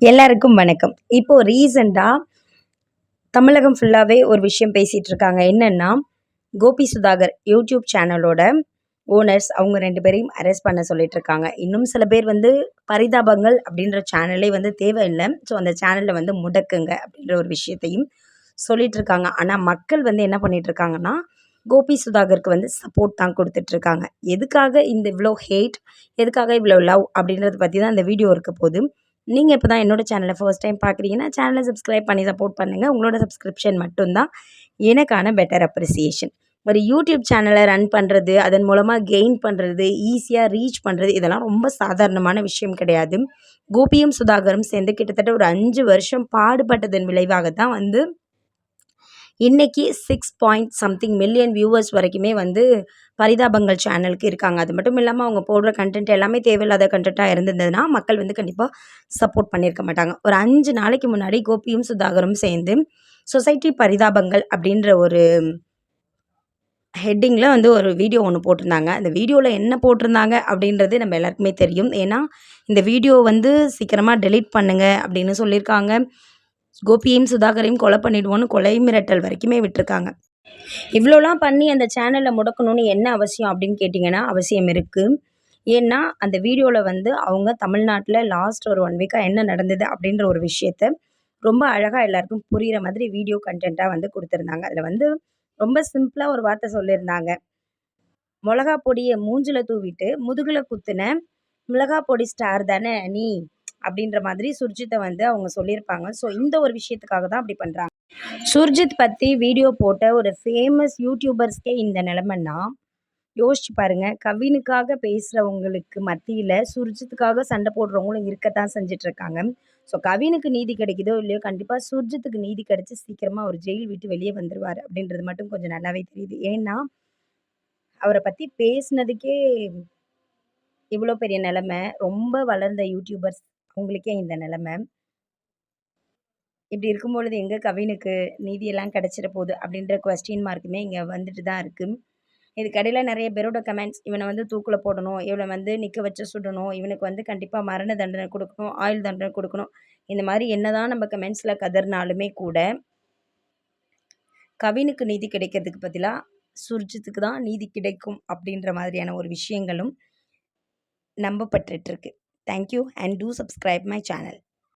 எல்லாருக்கும் வணக்கம். இப்போ ரீசெண்டாக தமிழகம் ஃபுல்லாகவே ஒரு விஷயம் பேசிகிட்டு இருக்காங்க. என்னென்னா கோபி சுதாகர் யூடியூப் சேனலோட ஓனர்ஸ் அவங்க ரெண்டு பேரையும் அரெஸ்ட் பண்ண சொல்லிட்டு இருக்காங்க. இன்னும் சில பேர் வந்து பரிதாபங்கள் அப்படின்ற சேனலே வந்து தேவையில்லை. ஸோ அந்த சேனலில் வந்து முடக்குங்க அப்படின்ற ஒரு விஷயத்தையும் சொல்லிட்டு இருக்காங்க. ஆனால் மக்கள் வந்து என்ன பண்ணிட்டு இருக்காங்கன்னா கோபி சுதாகருக்கு வந்து சப்போர்ட் தான் கொடுத்துட்ருக்காங்க எதுக்காக இந்த இவ்வளோ ஹேட் எதுக்காக இவ்வளோ லவ் அப்படின்றத பற்றி தான் இந்த வீடியோ இருக்க போது நீங்கள் இப்போ தான் என்னோடய சேனலை ஃபர்ஸ்ட் டைம் பார்க்குறீங்கன்னா சேனலை சப்ஸ்கிரைப் பண்ணி சப்போர்ட் பண்ணுங்கள் உங்களோட சப்ஸ்கிரிப்ஷன் மட்டும்தான். எனக்கான பெட்டர் அப்ரிசியேஷன் ஒரு யூடியூப் சேனலை ரன் பண்ணுறது அதன் மூலமாக கெயின் பண்ணுறது ஈஸியாக ரீச் பண்ணுறது இதெல்லாம் ரொம்ப சாதாரணமான விஷயம் கிடையாது. கோபியும் சுதாகரும் சேர்ந்து கிட்டத்தட்ட ஒரு அஞ்சு வருஷம் பாடுபட்டதன் விளைவாக தான் வந்து இன்றைக்கி six point something million viewers வரைக்குமே வந்து பரிதாபங்கள் சேனலுக்கு இருக்காங்க. அது மட்டும் இல்லாமல் அவங்க போடுற கண்டென்ட் எல்லாமே தேவையில்லாத கண்டென்ட்டாக இருந்ததுன்னா மக்கள் வந்து கண்டிப்பாக சப்போர்ட் பண்ணியிருக்க மாட்டாங்க. ஒரு அஞ்சு நாளைக்கு முன்னாடி கோபியும் சுதாகரும் சேர்ந்து சொசைட்டி பரிதாபங்கள் அப்படின்ற ஒரு ஹெட்டிங்கில் வந்து ஒரு வீடியோ ஒன்று போட்டிருந்தாங்க. அந்த வீடியோவில் என்ன போட்டிருந்தாங்க அப்படின்றது நம்ம எல்லாருக்குமே தெரியும். ஏன்னா இந்த வீடியோ வந்து சீக்கிரமாக டெலீட் பண்ணுங்கள் அப்படின்னு சொல்லியிருக்காங்க. கோபியையும் சுதாகரையும் கொலை பண்ணிடுவோன்னு கொலை மிரட்டல் வரைக்குமே விட்டுருக்காங்க. இவ்வளோலாம் பண்ணி அந்த சேனலை முடக்கணும்னு என்ன அவசியம் அப்படின்னு கேட்டிங்கன்னா அவசியம் இருக்குது ஏன்னா அந்த வீடியோவில் வந்து அவங்க தமிழ்நாட்டில் லாஸ்ட் ஒரு ஒன் வீக்காக என்ன நடந்தது அப்படின்ற ஒரு விஷயத்த ரொம்ப அழகாக எல்லாருக்கும் புரிகிற மாதிரி வீடியோ கண்டென்ட்டாக வந்து கொடுத்துருந்தாங்க. அதில் வந்து ரொம்ப சிம்பிளாக ஒரு வார்த்தை சொல்லியிருந்தாங்க. மிளகா பொடியை மூஞ்சில் தூவிட்டு முதுகில் குத்துன மிளகா பொடி ஸ்டார் தானே நீ? அப்படின்ற மாதிரி சுர்ஜித்தை வந்து அவங்க சொல்லியிருப்பாங்க. ஸோ இந்த ஒரு விஷயத்துக்காக தான் அப்படி பண்ணுறாங்க சுர்ஜித் பற்றி வீடியோ போட்ட ஒரு ஃபேமஸ் யூடியூபர்ஸ்க்கே இந்த நிலமைன்னா யோசிச்சு பாருங்க. கவினுக்காக பேசுகிறவங்களுக்கு மத்தியில் சுர்ஜித்துக்காக சண்டை போடுறவங்களும் இருக்கத்தான் செஞ்சிட்ருக்காங்க. ஸோ கவினுக்கு நீதி கிடைக்குதோ இல்லையோ கண்டிப்பாக சுர்ஜித்துக்கு நீதி கிடைச்சி சீக்கிரமாக அவர் ஜெயில் விட்டு வெளியே வந்துடுவார் அப்படின்றது மட்டும் கொஞ்சம் நல்லாவே தெரியுது. ஏன்னா அவரை பற்றி பேசுனதுக்கே இவ்வளோ பெரிய நிலமை. ரொம்ப வளர்ந்த யூடியூபர்ஸ் அவங்களுக்கே இந்த நிலமை. இப்படி இருக்கும் பொழுது எங்கே கவினுக்கு நீதியெல்லாம் கிடச்சிட போகுது அப்படின்ற கொஸ்டின் மார்க்குமே இங்கே வந்துட்டு தான் இருக்குது இதுக்கடையில் நிறைய பேரோட கமெண்ட்ஸ் இவனை வந்து தூக்கில் போடணும் இவனை வந்து நிற்க வச்சு சுடணும் இவனுக்கு வந்து கண்டிப்பாக மரண தண்டனை கொடுக்கணும் ஆயுள் தண்டனை கொடுக்கணும். இந்த மாதிரி என்னதான் நம்ம கமெண்ட்ஸில் கதறினாலுமே கூட கவினுக்கு நீதி கிடைக்கிறதுக்கு பதிலாக சுர்ஜித்துக்கு தான் நீதி கிடைக்கும் அப்படின்ற மாதிரியான ஒரு விஷயங்களும் நம்பப்பட்டுருக்கு Thank you and do subscribe my channel.